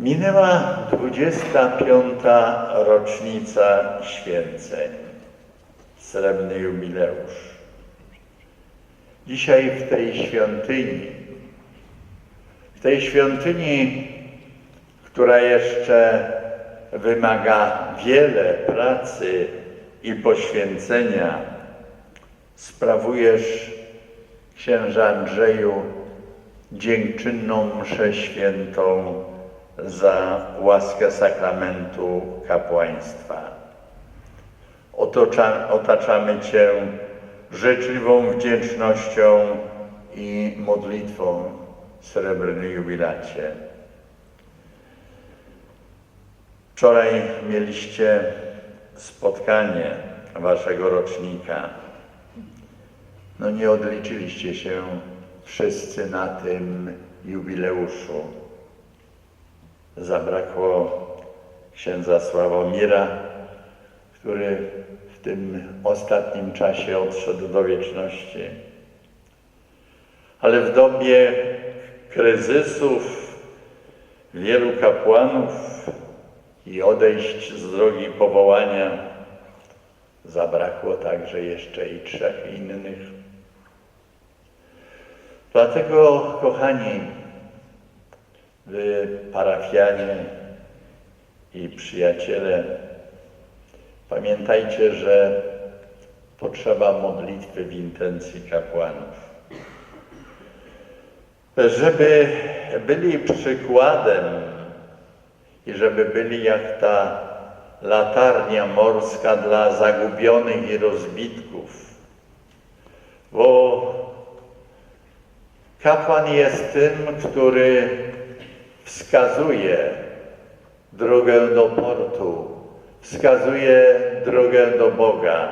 Minęła 25. rocznica święceń, srebrny jubileusz. Dzisiaj w tej świątyni, w tej świątyni, która jeszcze wymaga wiele pracy i poświęcenia, sprawujesz, księże Andrzeju, dziękczynną mszę świętą za łaskę sakramentu kapłaństwa. Otocza, otaczamy Cię życzliwą wdzięcznością i modlitwą, srebrny jubilacie. Wczoraj mieliście spotkanie Waszego rocznika. No nie odliczyliście się wszyscy na tym jubileuszu. Zabrakło księdza Sławomira, który w tym ostatnim czasie odszedł do wieczności. Ale w dobie kryzysów wielu kapłanów i odejść z drogi powołania zabrakło także jeszcze i trzech innych. Dlatego, kochani, wy parafianie i przyjaciele, pamiętajcie, że potrzeba modlitwy w intencji kapłanów. Żeby byli przykładem i żeby byli jak ta latarnia morska dla zagubionych i rozbitków. Bo kapłan jest tym, który wskazuje drogę do portu, wskazuje drogę do Boga.